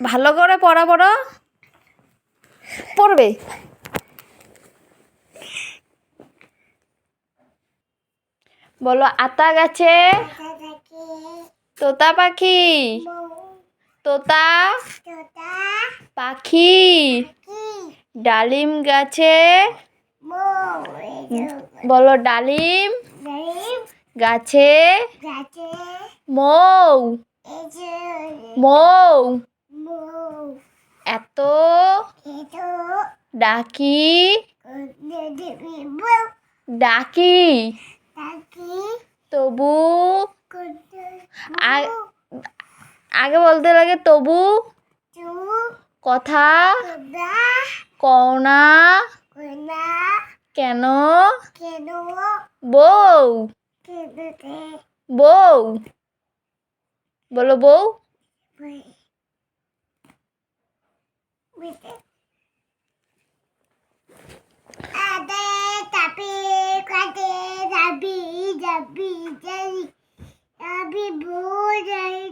ভালো করে পড়া পড়ো। পড়বে। বলো আতা গাছে? তোতা পাখি? তোতা? পাখি? ডালিম গাছে? বলো ডালিম গাছে? মৌ? মৌ। এত ডাকি। ডাকি। তবু আগে বলতে লাগে তবু। কথা। কেন? কেন? বউ। বউ। বলো বউ। play with it. Ade tapi kade dabi dabi jadi dabi bu jadi